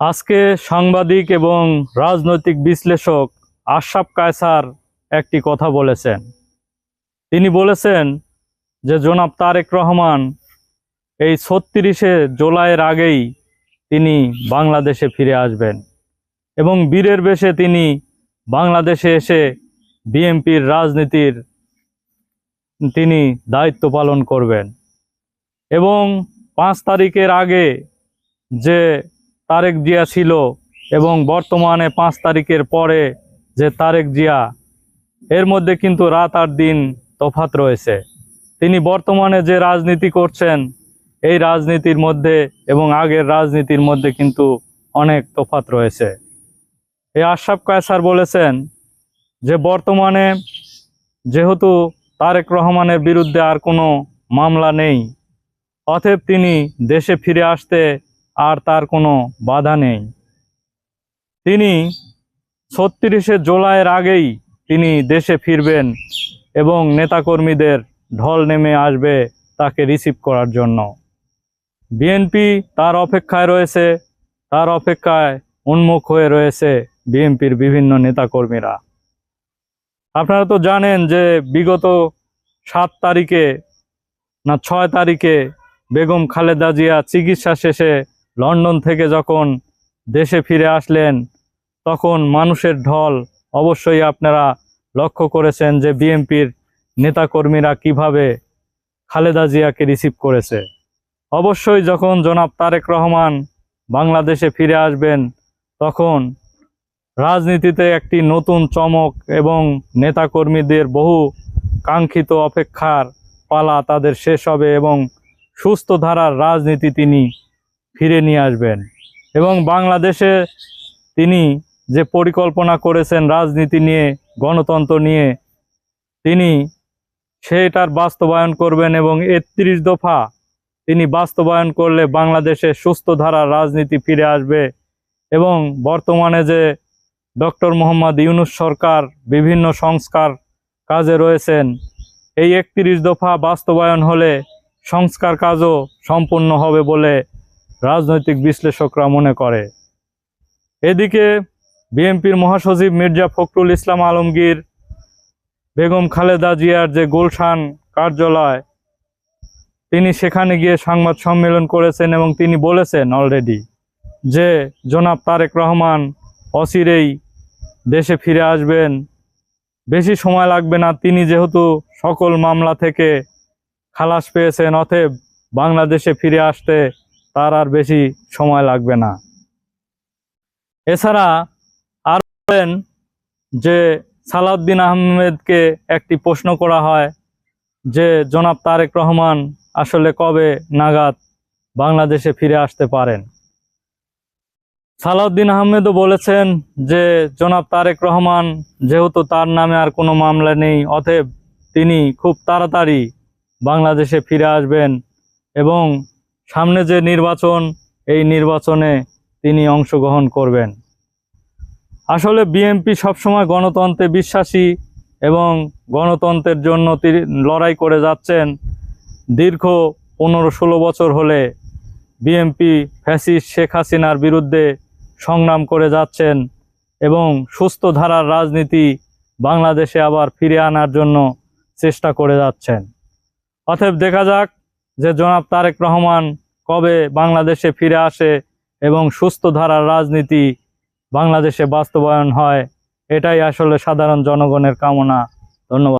আজকে সাংবাদিক এবং রাজনৈতিক বিশ্লেষক আশরাফ কায়সার একটি কথা বলেছেন। তিনি বলেছেন যে, জনাব তারেক রহমান এই ছত্রিশে জুলাইয়ের আগেই তিনি বাংলাদেশে ফিরে আসবেন এবং বীরের বেশে তিনি বাংলাদেশে এসে বিএনপির রাজনীতির তিনি দায়িত্ব পালন করবেন এবং পাঁচ তারিখের আগে যে তারেক জিয়া ছিল এবং বর্তমানে পাঁচ তারিখের পরে যে তারেক জিয়া, এর মধ্যে কিন্তু রাত আর দিন তফাত রয়েছে। তিনি বর্তমানে যে রাজনীতি করছেন, এই রাজনীতির মধ্যে এবং আগের রাজনীতির মধ্যে কিন্তু অনেক তফাত রয়েছে। এই আশরাফ কায়সার বলেছেন যে বর্তমানে যেহেতু তারেক রহমানের বিরুদ্ধে আর কোনো মামলা নেই, অতএব তিনি দেশে ফিরে আসতে আর তার কোনো বাধা নেই। তিনি ছত্রিশে জুলাইয়ের আগেই তিনি দেশে ফিরবেন এবং নেতাকর্মীদের ঢল নেমে আসবে তাকে রিসিভ করার জন্য। বিএনপি তার অপেক্ষায় রয়েছে, তার অপেক্ষায় উন্মুখ হয়ে রয়েছে বিএনপির বিভিন্ন নেতাকর্মীরা। আপনারা তো জানেন যে বিগত সাত তারিখে না ছয় তারিখে বেগম খালেদা জিয়া চিকিৎসা শেষে লন্ডন থেকে যখন দেশে ফিরে আসলেন, তখন মানুষের ঢল অবশ্যই আপনারা লক্ষ্য করেছেন যে বিএনপির নেতাকর্মীরা কীভাবে খালেদা জিয়াকে রিসিভ করেছে। অবশ্যই যখন জনাব তারেক রহমান বাংলাদেশে ফিরে আসবেন, তখন রাজনীতিতে একটি নতুন চমক এবং নেতাকর্মীদের বহু কাঙ্ক্ষিত অপেক্ষার পালা তাদের শেষ হবে এবং সুস্থ ধারার রাজনীতি তিনি ফিরে নিয়ে আসবেন। এবং বাংলাদেশে তিনি যে পরিকল্পনা করেছেন রাজনীতি নিয়ে, গণতন্ত্র নিয়ে, তিনি সেটার বাস্তবায়ন করবেন এবং একত্রিশ দফা তিনি বাস্তবায়ন করলে বাংলাদেশে সুস্থ ধারার রাজনীতি ফিরে আসবে। এবং বর্তমানে যে ডক্টর মোহাম্মদ ইউনুস সরকার বিভিন্ন সংস্কার কাজে রয়েছেন, এই একত্রিশ দফা বাস্তবায়ন হলে সংস্কার কাজও সম্পূর্ণ হবে বলে রাজনৈতিক বিশ্লেষকরা মনে করে। এদিকে বিএনপির মহাসচিব মির্জা ফখরুল ইসলাম আলমগীর, বেগম খালেদা জিয়ার যে গুলশান কার্যালয়, তিনি সেখানে গিয়ে সংবাদ সম্মেলন করেছেন এবং তিনি বলেছেন অলরেডি যে, জনাব তারেক রহমান অচিরেই দেশে ফিরে আসবেন। বেশি সময় লাগবে না, তিনি যেহেতু সকল মামলা থেকে খালাস পেয়েছেন, অতএব বাংলাদেশে ফিরে আসতে তার আর বেশি সময় লাগবে না। এছাড়া আর বলেন যে সালাউদ্দিন আহমেদকে একটি প্রশ্ন করা হয় যে, জনাব তারেক রহমান আসলে কবে নাগাদ বাংলাদেশে ফিরে আসতে পারেন? সালাউদ্দিন আহমেদও বলেছেন যে, জনাব তারেক রহমান যেহেতু তার নামে আর কোনো মামলা নেই, অতএব তিনি খুব তাড়াতাড়ি বাংলাদেশে ফিরে আসবেন এবং সামনে যে নির্বাচন, এই নির্বাচনে তিনি অংশগ্রহণ করবেন। আসলে বিএনপি সবসময় গণতন্ত্রে বিশ্বাসী এবং গণতন্ত্রের জন্য লড়াই করে যাচ্ছেন। দীর্ঘ পনেরো ষোলো বছর হলে বিএনপি ফ্যাসিস্ট শেখ হাসিনার বিরুদ্ধে সংগ্রাম করে যাচ্ছেন এবং সুস্থ ধারার রাজনীতি বাংলাদেশে আবার ফিরে আনার জন্য চেষ্টা করে যাচ্ছেন। অতএব দেখা যাক যে জনাব তারেক রহমান কবে বাংলাদেশে ফিরে আসে এবং সুস্থ ধারার রাজনীতি বাংলাদেশে বাস্তবায়ন হয়, এটাই আসলে সাধারণ জনগণের কামনা। ধন্যবাদ।